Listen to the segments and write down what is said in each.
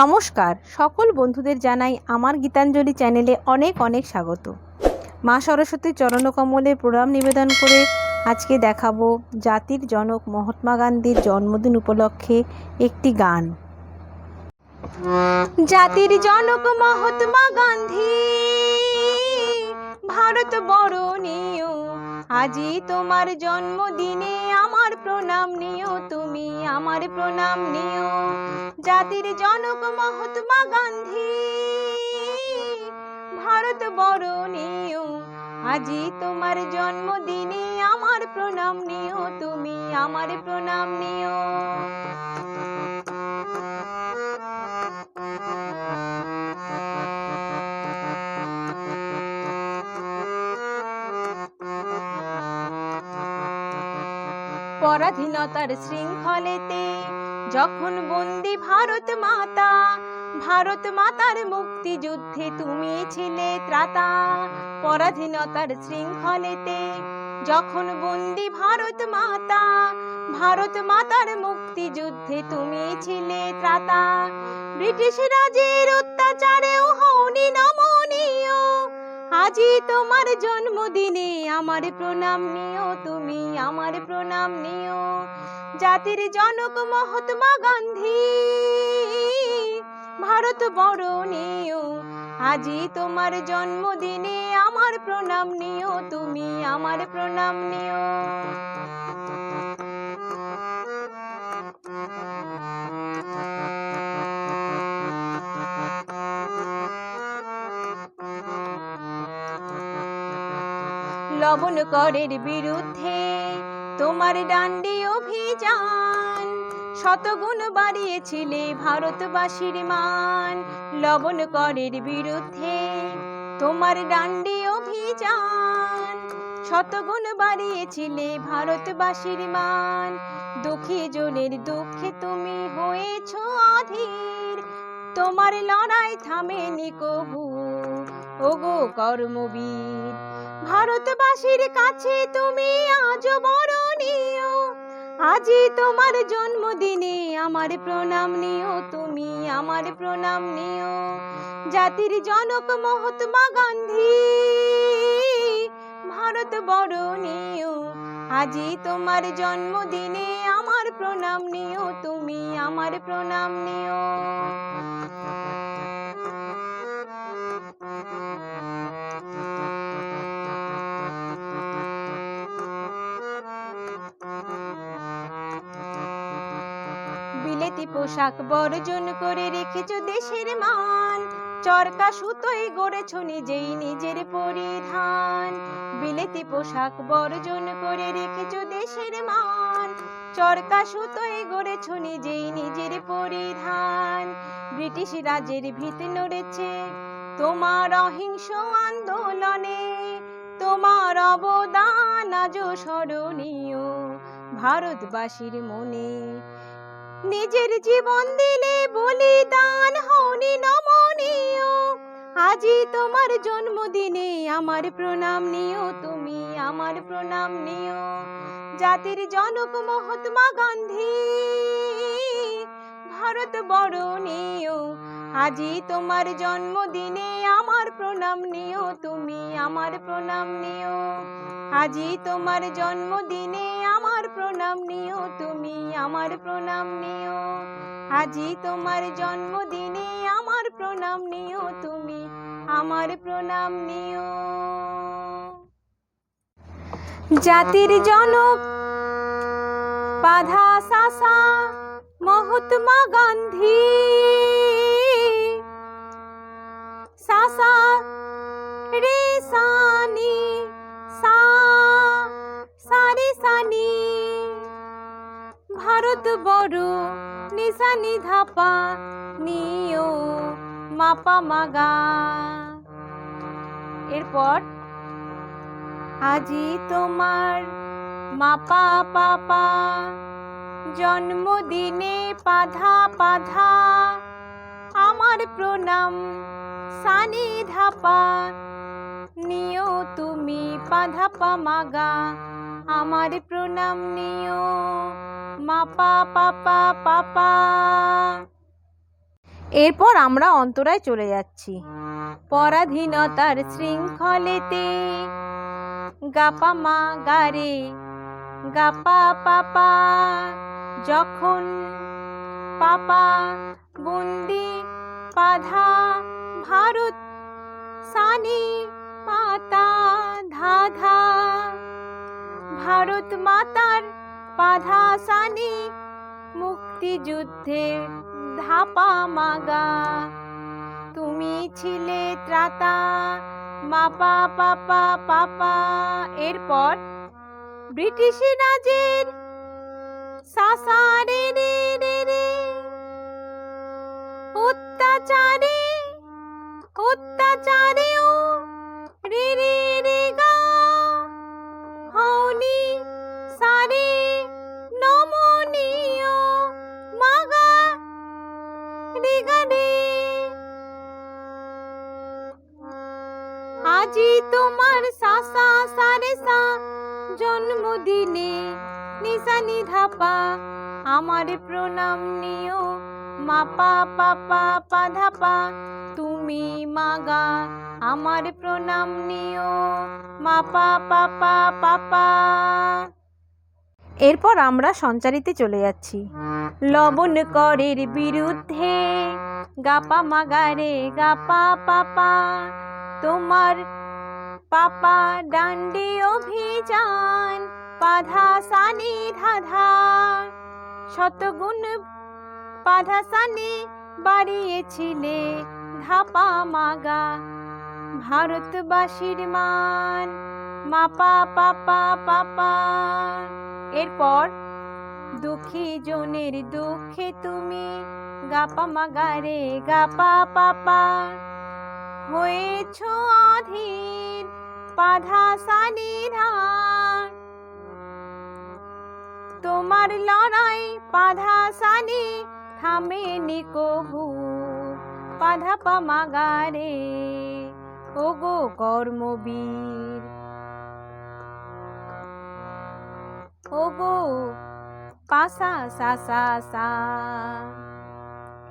নমস্কার। সকল বন্ধুদের জানাই আমার গীতাঞ্জলি চ্যানেলে অনেক অনেক স্বাগত। মা সরস্বতীর চরণকমলে প্রণাম নিবেদন করে আজকে দেখাবো জাতির জনক মহাত্মা গান্ধীর জন্মদিন উপলক্ষে একটি গান। জাতির জনক মহাত্মা গান্ধী। ভারত বরণীয় আজি তোমার জন্মদিনে আমার প্রণাম নিও, তুমি আমার প্রণাম নিও। জাতির জনক মহাত্মা গান্ধী, ভারত বরণীয় আজি তোমার জন্মদিনে আমার প্রণাম নিও, তুমি আমার প্রণাম নিও। পরাধীনতার শৃঙ্খলেতে যখন বন্দি ভারত মাতা, ভারত মাতার মুক্তিযুদ্ধে তুমি ছিলে ত্রাতা। পরাধীনতার শৃঙ্খলেতে যখন বন্দি ভারত মাতা, ভারত মাতার মুক্তিযুদ্ধে তুমি ছিলে ত্রাতা। ব্রিটিশ রাজের অত্যাচারেও হওনি নমনীয় আজি তোমার জন্মদিনে আমার প্রণাম নিও তুমি, আমার প্রণাম নিও। জাতির জনক মহাত্মা গান্ধী, ভারত বরণীয় আজি তোমার জন্মদিনে আমার প্রণাম নিও তুমি, আমার প্রণাম নিও। লবণ করের বিরুদ্ধে তোমার ডান্ডি অভিযান। শতগুণ বাড়িয়েছিলে ভারতবাসীর মান। লবণ করের বিরুদ্ধে তোমার ডান্ডি অভিযান। শতগুণ বাড়িয়েছিলে ভারতবাসীর মান। দুঃখী জনের দুঃখে তুমি হয়েছ অধীর। তোমার লড়াই থামেনি কবু। ওগো কর্মবীর, ভারতবাসীর কাছে তুমি আজ বরণীয়। আজি তোমার জন্মদিনে আমার প্রণাম নিও, তুমি আমার প্রণাম নিও। জাতির জনক মহাত্মা গান্ধী। ভারত বরণীয় আজি তোমার জন্মদিনে আমার প্রণাম নিও, তুমি আমার প্রণাম নিও। বিলেতি পোশাক বর্জন করে রেখেছো দেশের মান। চরকা সুতোয় গড়েছো নিজেই নিজের পরিধান। বিলেতি পোশাক বর্জন করে রেখেছো দেশের মান। চরকা সুতোয় গড়েছো নিজেই নিজের পরিধান। ব্রিটিশ রাজের ভিত নড়েছে তোমার অহিংস আন্দোলনে। তোমার অবদান আজ স্মরণীয় ভারতবাসীর মনে। নিজের জীবন দিলে বলিদান হওনি নমনীয়। আজি তোমার জন্মদিনে আমার প্রণাম নিও, তুমি আমার প্রণাম নিও। জাতির জনক মহাত্মা গান্ধী, ভারত বরণীয় আজি তোমার জন্মদিনে আমার প্রণাম নিও, তুমি আমার প্রণাম নিও। আজি তোমার জন্মদিনে প্রণাম নিও তুমি, আমার প্রণাম নিও। আজি তোমার জন্মদিনে আমার প্রণাম নিও তুমি, আমার প্রণাম নিও। জাতির জনক বাধা সাসা, মহাত্মা গান্ধী। সাসা ভারত বড় নিশানি ধাপা নিও মাপা মাগা। এরপর, আজি তোমার মাপা পাপা জন্মদিনে পাধা পাধা, আমার প্রণাম সানি ধাপা তুমি পাধা পামাগা, আমার প্রণাম নিও। মাপা পাপা পাপা এরপর আমরা অন্তরায় চলে যাচ্ছি। পরাধীনতার শৃঙ্খলেতে। গাপা মা গারে গাপা পাপা যখন পাপা বন্দি পাধা ভারত সানি পাতা, ধাধা। ভারত মাতার পাধা সানি মুক্তিযুদ্ধে ধাপা মাগা। তুমি ছিলে ত্রাতা, মাপা, পাপা পাপা। এরপর ব্রিটিশ রাজের সাসারে রে রে রে। অত্যাচারে অত্যাচারেও আজি তোমার সাসা সারে সা জন্মদিনে নিশানি ধাপা আমার প্রণাম নিও মাপা পাপা পাধাপা তুমি মাগা আমার প্রণাম নিও মাপা পাপা পাপা এরপর আমরা সঞ্চারিতে চলে যাচ্ছি। লবণ করের বিরুদ্ধে গাপা মাগারে গাপা পাপা তোমার পাপা ডান্ডি অভিযান পাধা সানি ধাধা। শতগুণ পাধা সানি বাড়িয়েছিলে ধাপা মাগা। ভারতবাসীর মান, মাপা পাপা পাপা। এরপর, দুঃখী জনের দুঃখে তুমি গাপা মাগারে গাপা পাপা। হয়েছ অধীর পাধা সানি ধান তোমার লড়াই পাধা সানি থামেনি কভু পাধা পামাগারে। ওগো কর্মবীর, ওগো পাসা সা সা সা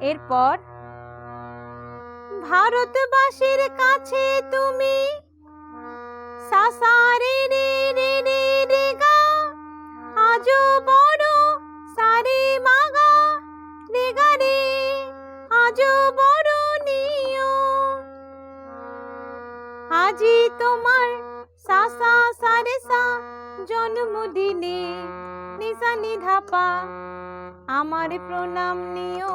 এরপর ভারতবাসীর কাছে তুমি। সাসারে রে রে রে রে গা। আজও বড় সারে মাগা রে গা রে, আজও বড় নিও। আজি তোমার সাসা সারে সা জন্মদিনে নিশানি ধাপা আমার প্রণাম নিও।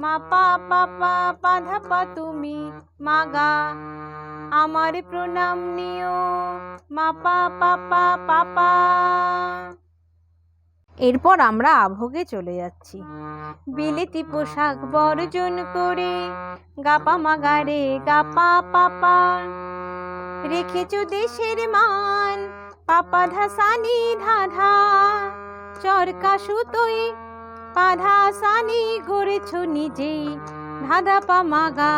মাপা পাপা পাধাপা তুমি মাগা। আমার প্রণাম নিও মা পা পা পাপা। পাপা এরপর আমরা আভোগে চলে যাচ্ছি। বিলেতি পোশাক বর্জন করে গাপা মাগারে গাপা পাপা। রেখেছো দেশের মান পাপা ধাসানি ধাধা। চরকা সুতোয় পাধা সানি গড়েছ নিজেই ধাঁধা পা মাগা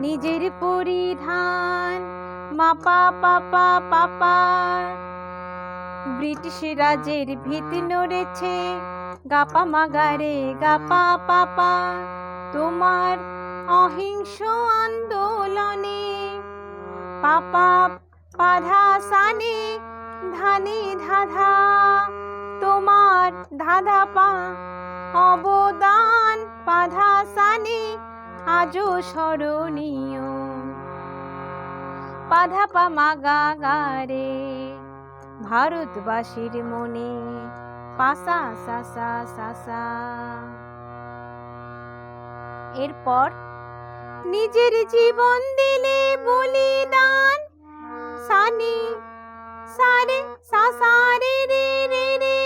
নিজের পরিধান। মাপা পাপা পাপা ব্রিটিশ রাজের ভিত নড়েছে গাপা মাগারে গাপা পাপা তোমার অহিংস আন্দোলনে পাপা পাধা সানি, ধানি ধাধা। ধাধা পা অবদান পাধা সানি, আজও স্মরণীয়। পাধা পা মাগা গারে ভারতবাসীর মনে পাসা সাসা সাসা এরপর নিজের জীবন দিলে বলিদান, সানি, সারে সাসারে রে রে রে।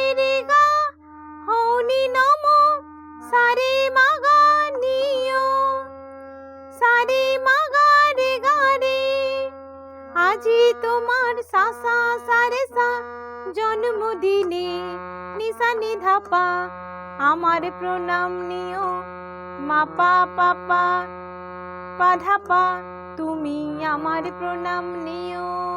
সারে মাগা নিও, সারে মাগা রে গা আজি তোমার সাসা সারে সা জন্মদিনে নিশানি ধাপা, আমার প্রণাম নিও। মাপা পাপা পাধাপা তুমি আমার প্রণাম নিও।